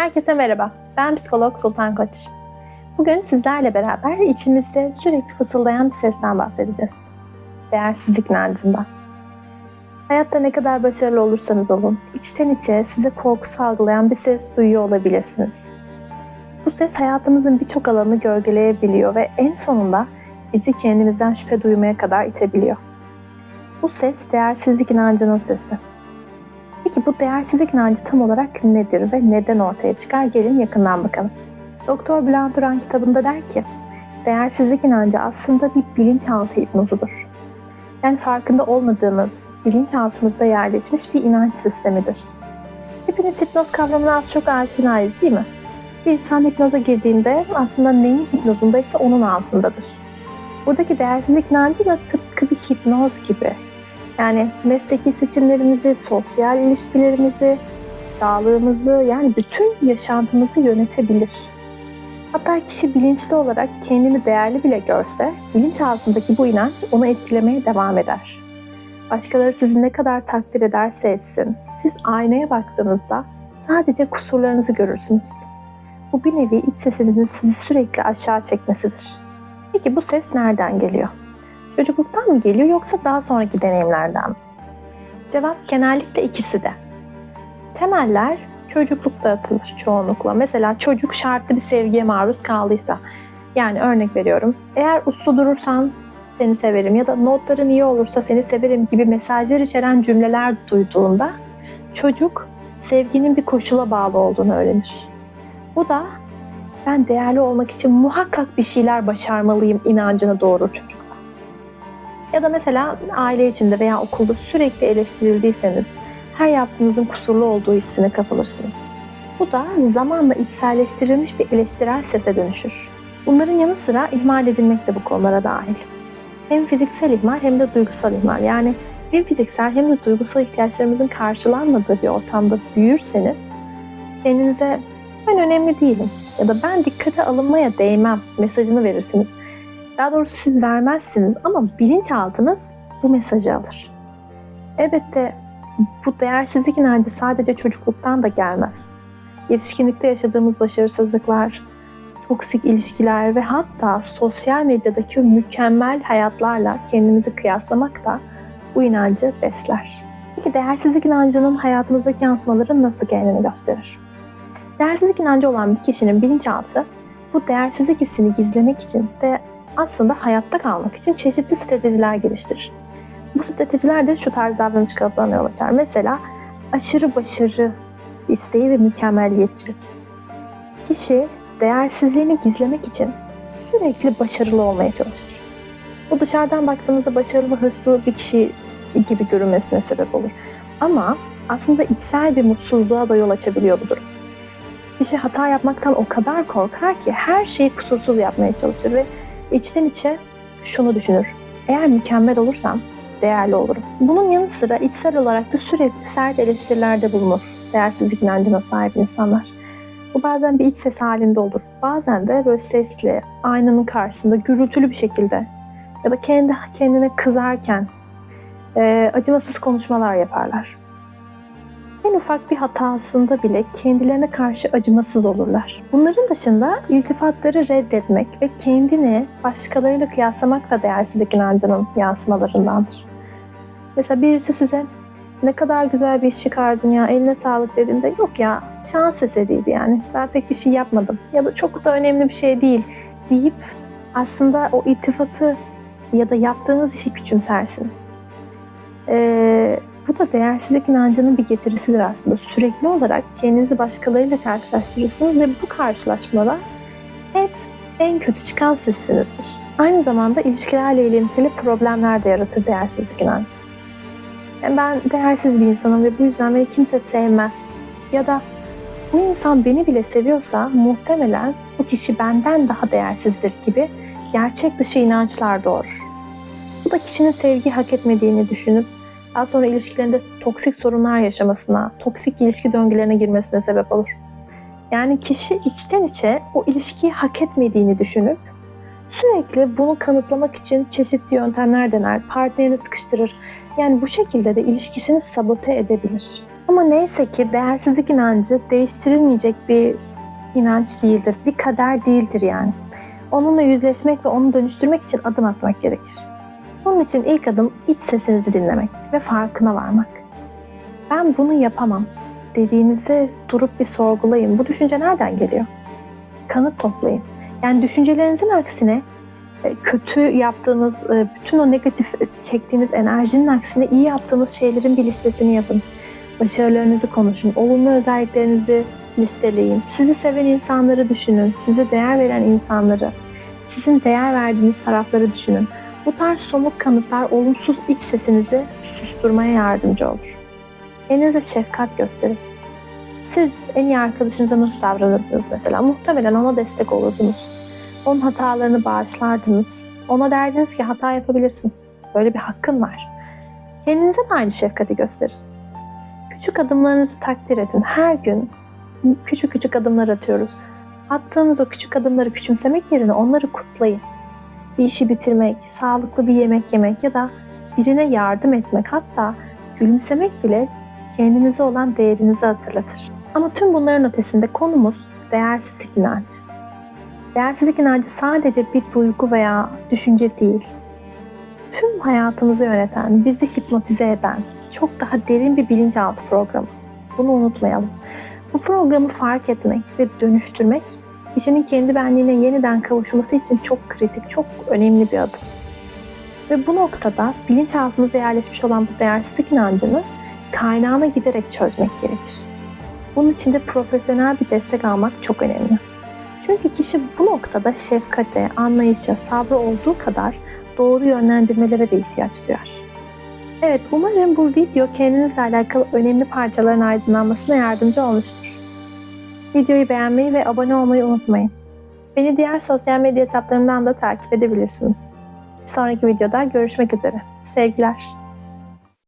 Herkese merhaba. Ben psikolog Sultan Koç. Bugün sizlerle beraber içimizde sürekli fısıldayan bir sesten bahsedeceğiz. Değersizlik inancından. Hayatta ne kadar başarılı olursanız olun, içten içe size korku salgılayan bir ses duyuyor olabilirsiniz. Bu ses hayatımızın birçok alanını gölgeleyebiliyor ve en sonunda bizi kendimizden şüphe duymaya kadar itebiliyor. Bu ses değersizlik inancının sesi. Peki bu değersizlik inancı tam olarak nedir ve neden ortaya çıkar? Gelin yakından bakalım. Doktor Bülent Uran kitabında der ki, değersizlik inancı aslında bir bilinçaltı hipnozudur. Yani farkında olmadığımız, bilinçaltımızda yerleşmiş bir inanç sistemidir. Hepimiz hipnoz kavramına az çok aşinayız değil mi? Bir insan hipnoza girdiğinde aslında neyin hipnozundaysa onun altındadır. Buradaki değersizlik inancı da tıpkı bir hipnoz gibi yani mesleki seçimlerimizi, sosyal ilişkilerimizi, sağlığımızı yani bütün yaşantımızı yönetebilir. Hatta kişi bilinçli olarak kendini değerli bile görse bilinçaltındaki bu inanç onu etkilemeye devam eder. Başkaları sizi ne kadar takdir ederse etsin, siz aynaya baktığınızda sadece kusurlarınızı görürsünüz. Bu bir nevi iç sesinizin sizi sürekli aşağı çekmesidir. Peki bu ses nereden geliyor? Çocukluktan mı geliyor yoksa daha sonraki deneyimlerden mi? Cevap genellikle ikisi de. Temeller çocuklukta atılır çoğunlukla. Mesela çocuk şartlı bir sevgiye maruz kaldıysa, yani örnek veriyorum, eğer uslu durursan seni severim ya da notların iyi olursa seni severim gibi mesajlar içeren cümleler duyduğunda çocuk sevginin bir koşula bağlı olduğunu öğrenir. Bu da ben değerli olmak için muhakkak bir şeyler başarmalıyım inancını doğurur çocuk. Ya da mesela aile içinde veya okulda sürekli eleştirildiyseniz her yaptığınızın kusurlu olduğu hissine kapılırsınız. Bu da zamanla içselleştirilmiş bir eleştirel sese dönüşür. Bunların yanı sıra ihmal edilmek de bu konulara dahil. Hem fiziksel ihmal hem de duygusal ihmal. Yani hem fiziksel hem de duygusal ihtiyaçlarımızın karşılanmadığı bir ortamda büyürseniz kendinize ben önemli değilim ya da ben dikkate alınmaya değmem mesajını verirsiniz. Daha doğrusu siz vermezsiniz ama bilinçaltınız bu mesajı alır. Elbette bu değersizlik inancı sadece çocukluktan da gelmez. Yetişkinlikte yaşadığımız başarısızlıklar, toksik ilişkiler ve hatta sosyal medyadaki mükemmel hayatlarla kendimizi kıyaslamak da bu inancı besler. Peki değersizlik inancının hayatımızdaki yansımaları nasıl kendini gösterir? Değersizlik inancı olan bir kişinin bilinçaltı bu değersizlik hissini gizlemek için ve aslında hayatta kalmak için çeşitli stratejiler geliştirir. Bu stratejiler de şu tarz davranış kalıplarına yol açar. Mesela aşırı başarı isteği ve mükemmelliyetçilik. Kişi değersizliğini gizlemek için sürekli başarılı olmaya çalışır. Bu dışarıdan baktığımızda başarılı, hırslı bir kişi gibi görünmesine sebep olur. Ama aslında içsel bir mutsuzluğa da yol açabiliyor bu durum. Kişi hata yapmaktan o kadar korkar ki her şeyi kusursuz yapmaya çalışır ve içten içe şunu düşünür. Eğer mükemmel olursam değerli olurum. Bunun yanı sıra içsel olarak da sürekli sert eleştirilerde bulunur değersizlik inancına sahip insanlar. Bu bazen bir iç ses halinde olur. Bazen de böyle sesli, aynanın karşısında gürültülü bir şekilde ya da kendi kendine kızarken e, acımasız konuşmalar yaparlar. En ufak bir hatasında bile kendilerine karşı acımasız olurlar. Bunların dışında iltifatları reddetmek ve kendini başkalarıyla kıyaslamak da değersizlik inancının yansımalarındandır. Mesela birisi size ne kadar güzel bir iş çıkardın ya eline sağlık dediğinde yok ya şans eseriydi yani ben pek bir şey yapmadım ya da çok da önemli bir şey değil deyip aslında o iltifatı ya da yaptığınız işi küçümsersiniz. Ee, bu da değersizlik inancının bir getirisidir aslında. Sürekli olarak kendinizi başkalarıyla karşılaştırırsınız ve bu karşılaşmada hep en kötü çıkan sizsinizdir. Aynı zamanda ilişkilerle ilintili problemler de yaratır değersizlik inancı. Yani ben değersiz bir insanım ve bu yüzden beni kimse sevmez. Ya da bu insan beni bile seviyorsa muhtemelen bu kişi benden daha değersizdir gibi gerçek dışı inançlar doğurur. Bu da kişinin sevgi hak etmediğini düşünüp daha sonra ilişkilerinde toksik sorunlar yaşamasına, toksik ilişki döngülerine girmesine sebep olur. Yani kişi içten içe o ilişkiyi hak etmediğini düşünüp sürekli bunu kanıtlamak için çeşitli yöntemler dener, partnerini sıkıştırır. Yani bu şekilde de ilişkisini sabote edebilir. Ama neyse ki değersizlik inancı değiştirilmeyecek bir inanç değildir. Bir kader değildir yani. Onunla yüzleşmek ve onu dönüştürmek için adım atmak gerekir. Bunun için ilk adım iç sesinizi dinlemek ve farkına varmak. Ben bunu yapamam dediğinizde durup bir sorgulayın. Bu düşünce nereden geliyor? Kanıt toplayın. Yani düşüncelerinizin aksine e, kötü yaptığınız, e, bütün o negatif çektiğiniz enerjinin aksine iyi yaptığınız şeylerin bir listesini yapın. Başarılarınızı konuşun, olumlu özelliklerinizi listeleyin. Sizi seven insanları düşünün, size değer veren insanları, sizin değer verdiğiniz tarafları düşünün. Bu tarz somut kanıtlar olumsuz iç sesinizi susturmaya yardımcı olur. Kendinize şefkat gösterin. Siz en iyi arkadaşınıza nasıl davranırdınız mesela? Muhtemelen ona destek olurdunuz. Onun hatalarını bağışlardınız. Ona derdiniz ki hata yapabilirsin. Böyle bir hakkın var. Kendinize de aynı şefkati gösterin. Küçük adımlarınızı takdir edin. Her gün küçük küçük adımlar atıyoruz. Attığımız o küçük adımları küçümsemek yerine onları kutlayın. Bir işi bitirmek, sağlıklı bir yemek yemek ya da birine yardım etmek hatta gülümsemek bile kendinize olan değerinizi hatırlatır. Ama tüm bunların ötesinde konumuz değersizlik inancı. Değersizlik inancı sadece bir duygu veya düşünce değil. Tüm hayatımızı yöneten, bizi hipnotize eden çok daha derin bir bilinçaltı programı. Bunu unutmayalım. Bu programı fark etmek ve dönüştürmek kişinin kendi benliğine yeniden kavuşması için çok kritik, çok önemli bir adım. Ve bu noktada bilinçaltımıza yerleşmiş olan bu değersizlik inancını kaynağına giderek çözmek gerekir. Bunun için de profesyonel bir destek almak çok önemli. Çünkü kişi bu noktada şefkate, anlayışa, sabrı olduğu kadar doğru yönlendirmelere de ihtiyaç duyar. Evet, umarım bu video kendinizle alakalı önemli parçaların aydınlanmasına yardımcı olmuştur. Videoyu beğenmeyi ve abone olmayı unutmayın. Beni diğer sosyal medya hesaplarımdan da takip edebilirsiniz. Bir sonraki videoda görüşmek üzere. Sevgiler.